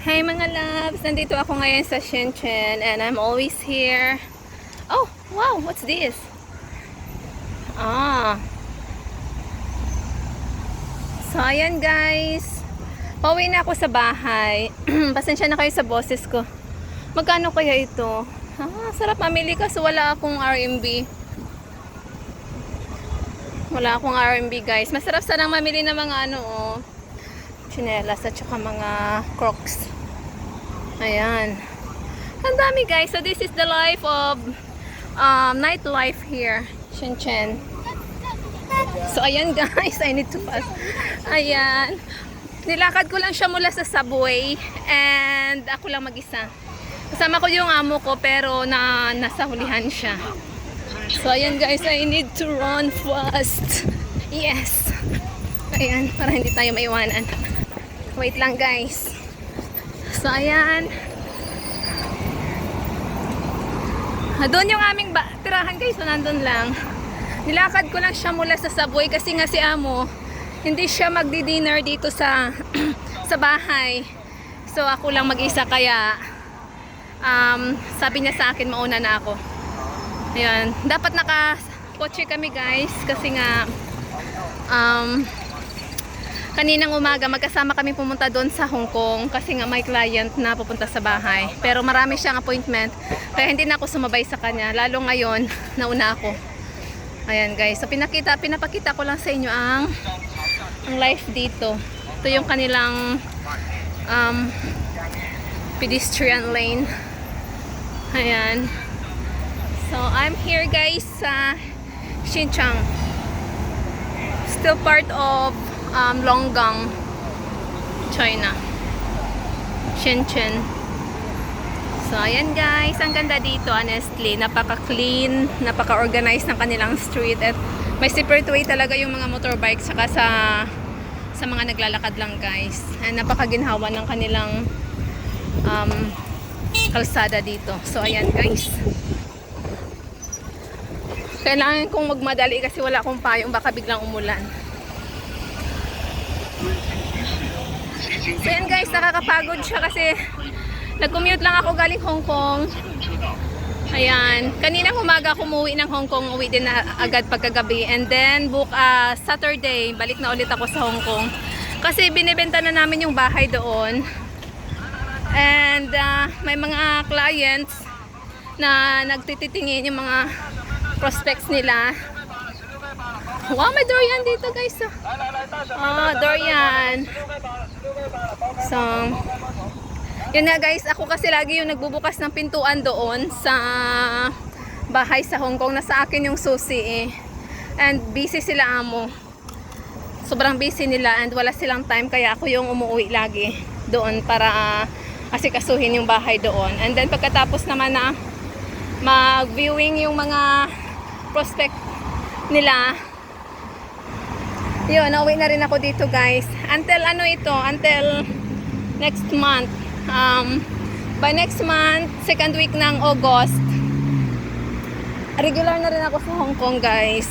Hi mga loves! Nandito ako ngayon sa Shenzhen and I'm always here. Oh, wow! What's this? Ah. So, ayan guys. Pauwi na ako sa bahay. Pasensya na kayo sa boses ko. Magkano kaya ito? Ah, sarap mamili kaso wala akong RMB. Wala akong RMB guys. Masarap sanang mamili ng mga ano oh chinelas at saka mga crocs. Ayan. Ang dami guys. So this is the life of um, nightlife here. Shenzhen. So ayan guys. I need to pass. Ayan. Nilakad ko lang siya mula sa subway and ako lang mag-isa. Kasama ko yung amo ko pero na nasa hulihan siya. So ayan guys. I need to run fast. Yes. Ayan. Para hindi tayo maiwanan. Wait lang guys. So ayan. Ah, Doon yung aming tirahan guys. So nandun lang. Nilakad ko lang siya mula sa subway kasi nga si Amo hindi siya magdi-dinner dito sa sa bahay. So ako lang mag-isa kaya um, sabi niya sa akin mauna na ako. Ayan. Dapat naka kotse kami guys kasi nga um, kaninang umaga magkasama kami pumunta doon sa Hong Kong kasi nga may client na pupunta sa bahay. Pero marami siyang appointment kaya hindi na ako sumabay sa kanya. Lalo ngayon, nauna ako. Ayan guys. So pinakita, pinapakita ko lang sa inyo ang ang life dito. Ito yung kanilang um, pedestrian lane. Ayan. So I'm here guys sa Xinjiang. Still part of um, Longgang, China. Shenzhen. So, ayan guys. Ang ganda dito, honestly. Napaka-clean, napaka-organized ng kanilang street. At may separate way talaga yung mga motorbike saka sa sa mga naglalakad lang guys. And napaka-ginhawa ng kanilang um, kalsada dito. So, ayan guys. Kailangan kong magmadali kasi wala akong payong. Baka biglang umulan. So yan guys, nakakapagod siya kasi nag-commute lang ako galing Hong Kong. Ayan. Kanina umaga ako umuwi ng Hong Kong, uwi din na agad pagkagabi. And then book uh, Saturday, balik na ulit ako sa Hong Kong. Kasi binibenta na namin yung bahay doon. And uh, may mga clients na nagtititingin yung mga prospects nila. Wow, may durian dito guys. Ah, durian. So, yun nga guys, ako kasi lagi yung nagbubukas ng pintuan doon sa bahay sa Hong Kong. Nasa akin yung susi eh. And busy sila amo. Sobrang busy nila and wala silang time kaya ako yung umuwi lagi doon para asikasuhin yung bahay doon. And then pagkatapos naman na mag-viewing yung mga prospect nila, yun, nauwi na rin ako dito guys. Until ano ito, until next month. Um, by next month, second week ng August, regular na rin ako sa Hong Kong guys.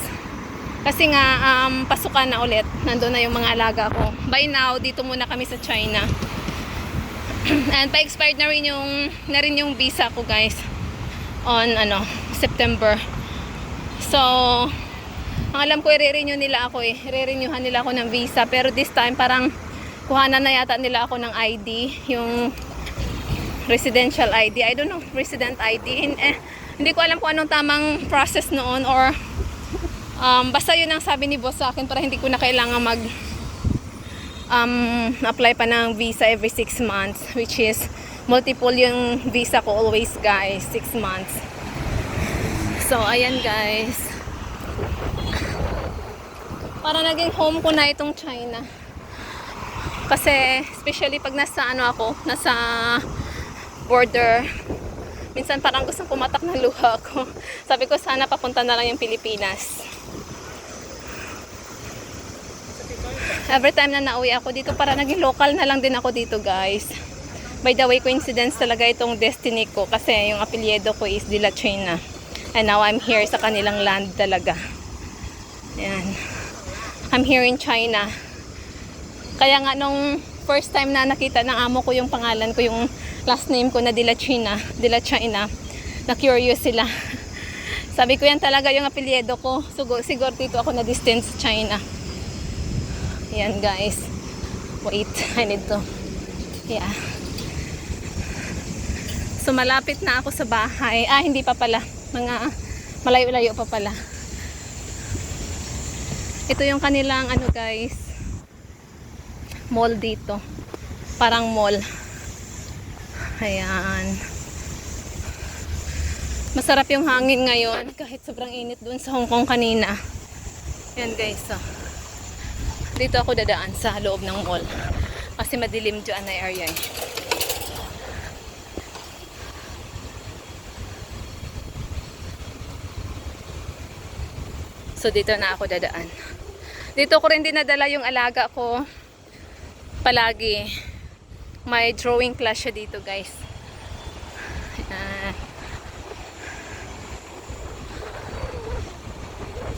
Kasi nga, um, pasukan na ulit. Nandun na yung mga alaga ko. By now, dito muna kami sa China. And pa-expired na rin yung, na rin yung visa ko guys. On, ano, September. So, ang alam ko, i-renew nila ako eh. I-renewhan nila ako ng visa. Pero this time, parang kuhanan na yata nila ako ng ID. Yung residential ID. I don't know, resident ID. Hin- eh, hindi ko alam kung anong tamang process noon or um, basta yun ang sabi ni boss sa akin para hindi ko na kailangan mag um, apply pa ng visa every 6 months which is multiple yung visa ko always guys 6 months so ayan guys para naging home ko na itong China. Kasi, especially pag nasa ano ako, nasa border, minsan parang gusto pumatak ng luha ko. Sabi ko, sana papunta na lang yung Pilipinas. Every time na nauwi ako dito, para naging local na lang din ako dito, guys. By the way, coincidence talaga itong destiny ko kasi yung apelyido ko is De La China. And now I'm here sa kanilang land talaga. Ayan. I'm here in China. Kaya nga nung first time na nakita ng amo ko yung pangalan ko, yung last name ko na Dila China, Dila China, na curious sila. Sabi ko yan talaga yung apelyido ko. Sugo, siguro dito ako na distance China. Yan guys. Wait, I need to. Yeah. So malapit na ako sa bahay. Ah, hindi pa pala. Mga malayo-layo pa pala. Ito yung kanilang ano guys. Mall dito. Parang mall. Ayan. Masarap yung hangin ngayon kahit sobrang init dun sa Hong Kong kanina. Ayan guys. Oh. Dito ako dadaan sa loob ng mall. Kasi madilim dyan na area eh. So dito na ako dadaan. Dito ko rin dinadala yung alaga ko palagi. May drawing class siya dito guys.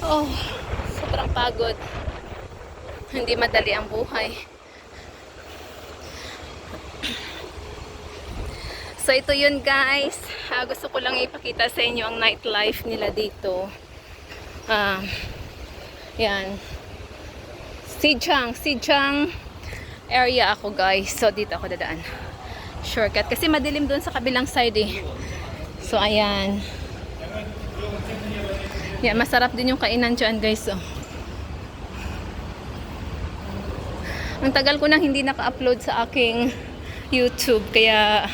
Oh, sobrang pagod. Hindi madali ang buhay. So ito yun guys. Ah, gusto ko lang ipakita sa inyo ang nightlife nila dito. Ah, yan. Sijang, Sijang area ako guys. So dito ako dadaan. Shortcut. Kasi madilim doon sa kabilang side eh. So ayan. Yan, masarap din yung kainan dyan guys. Oh. Ang tagal ko nang hindi naka-upload sa aking YouTube. Kaya,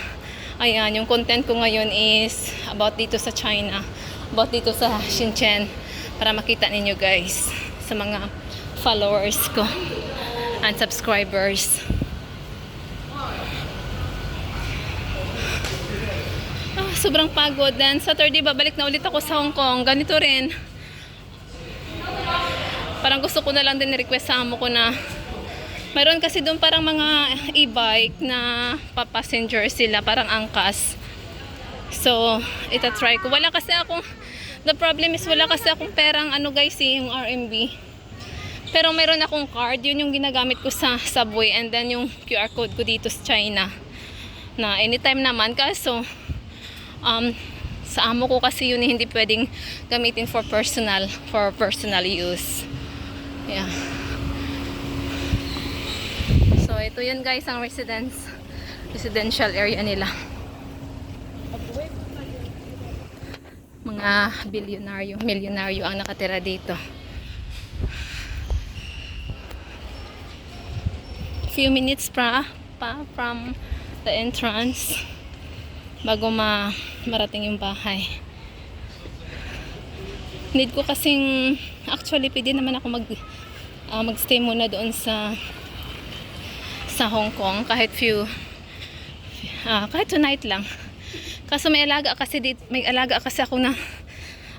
ayan, yung content ko ngayon is about dito sa China. About dito sa Shenzhen. Para makita ninyo guys. Sa mga followers ko. And subscribers. Ah, sobrang pagod. Then, Saturday, babalik na ulit ako sa Hong Kong. Ganito rin. Parang gusto ko na lang din request sa amo ko na mayroon kasi doon parang mga e-bike na pa-passenger sila, parang angkas. So, ita-try ko. Wala kasi akong, the problem is wala kasi akong perang ano guys, eh, yung RMB. Pero mayroon akong card, yun yung ginagamit ko sa subway and then yung QR code ko dito sa China. Na anytime naman, kaso um, sa amo ko kasi yun eh, hindi pwedeng gamitin for personal, for personal use. Yeah. So, ito yun guys ang residence, residential area nila. Mga bilyonaryo, milyonaryo ang nakatira dito. Few minutes pa, pa from the entrance bago ma marating yung bahay. Need ko kasing actually pwede naman ako mag ah, magstay muna doon sa sa Hong Kong kahit few ah, kahit tonight lang. Kaso may alaga kasi dito, may alaga kasi ako na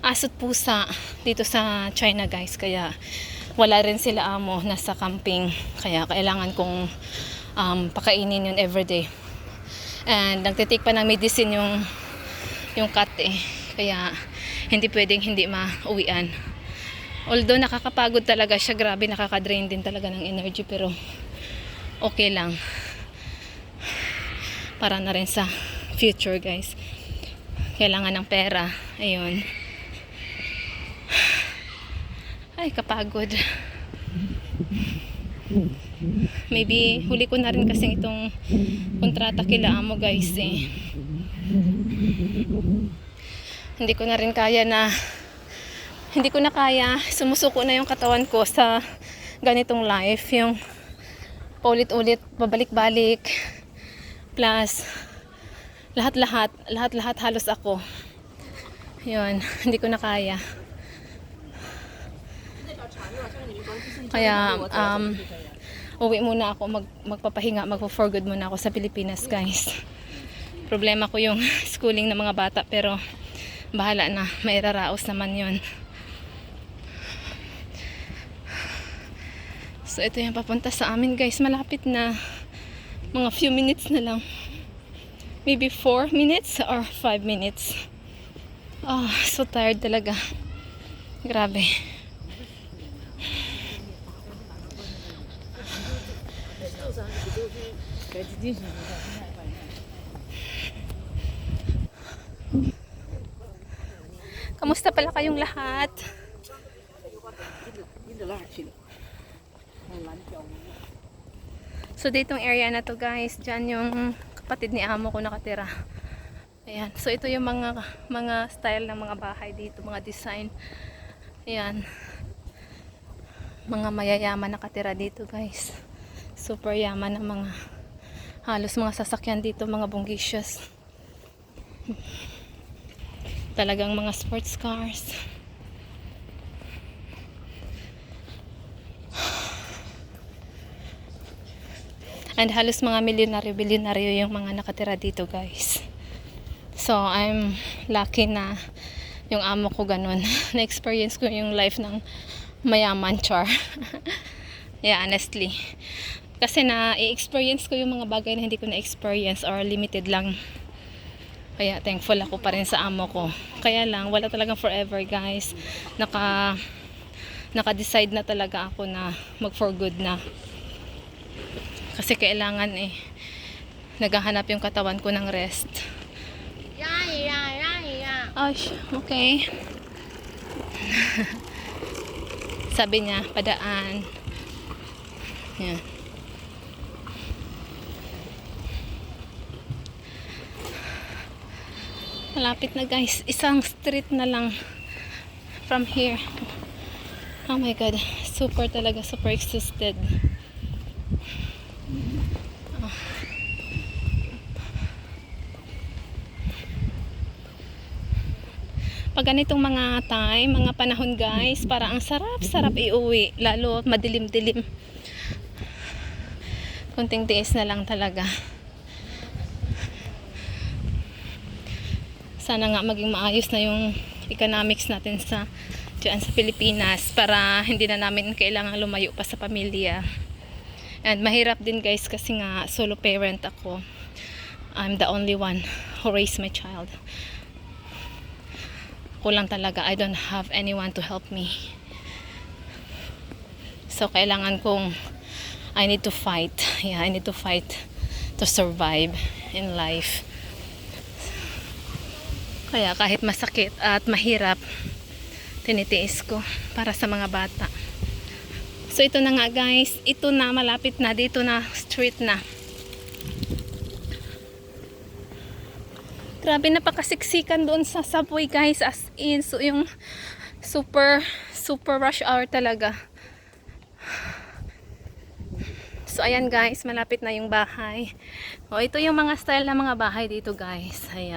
asot pusa dito sa China guys kaya wala rin sila amo nasa camping. Kaya kailangan kong um, pakainin yun everyday and nagtitake pa ng medicine yung yung cat eh. Kaya hindi pwedeng hindi mauwian. Although nakakapagod talaga siya grabe nakaka-drain din talaga ng energy pero okay lang. Para na rin sa future guys. Kailangan ng pera. Ayun ay kapagod. Maybe huli ko na rin kasi itong kontrata kila amo guys eh. Hindi ko na rin kaya na hindi ko na kaya. Sumusuko na yung katawan ko sa ganitong life. Yung paulit-ulit babalik-balik plus lahat-lahat lahat-lahat halos ako. Yun hindi ko na kaya kaya um uwi muna ako. Mag, magpapahinga magpo-for good muna ako sa Pilipinas guys. Problema ko yung schooling ng mga bata pero bahala na. May raraos naman yun. So ito yung papunta sa amin guys. Malapit na. Mga few minutes na lang. Maybe 4 minutes or 5 minutes. Oh so tired talaga. Grabe Kamusta pala kayong lahat? So ditong area na to guys, dyan yung kapatid ni amo ko nakatira. Ayan. So ito yung mga mga style ng mga bahay dito, mga design. Ayan. Mga mayayaman nakatira dito guys. Super yaman ng mga halos mga sasakyan dito, mga bungisyos. Talagang mga sports cars. And halos mga milyonaryo-bilyonaryo yung mga nakatira dito guys. So, I'm lucky na yung amo ko ganun. Na-experience ko yung life ng mayaman char. yeah, honestly. Kasi na i-experience ko yung mga bagay na hindi ko na-experience or limited lang. Kaya thankful ako pa rin sa amo ko. Kaya lang, wala talagang forever guys. Naka, naka-decide na talaga ako na mag for good na. Kasi kailangan eh, naghahanap yung katawan ko ng rest. Oh, sh- okay. Sabi niya, padaan. Yan. Malapit na guys. Isang street na lang from here. Oh my God. Super talaga. Super existed. pag ganitong mga time, mga panahon guys, para ang sarap-sarap iuwi. Lalo madilim-dilim. Kunting tiis na lang talaga. Sana nga maging maayos na yung economics natin sa dyan sa Pilipinas para hindi na namin kailangan lumayo pa sa pamilya. And mahirap din guys kasi nga solo parent ako. I'm the only one who raised my child kulang talaga. I don't have anyone to help me. So, kailangan kong I need to fight. Yeah, I need to fight to survive in life. Kaya kahit masakit at mahirap, tinitiis ko para sa mga bata. So, ito na nga guys. Ito na, malapit na. Dito na, street na. Grabe napakasiksikan doon sa subway guys as in so yung super super rush hour talaga. So ayan guys, malapit na yung bahay. O ito yung mga style ng mga bahay dito guys. Ayan.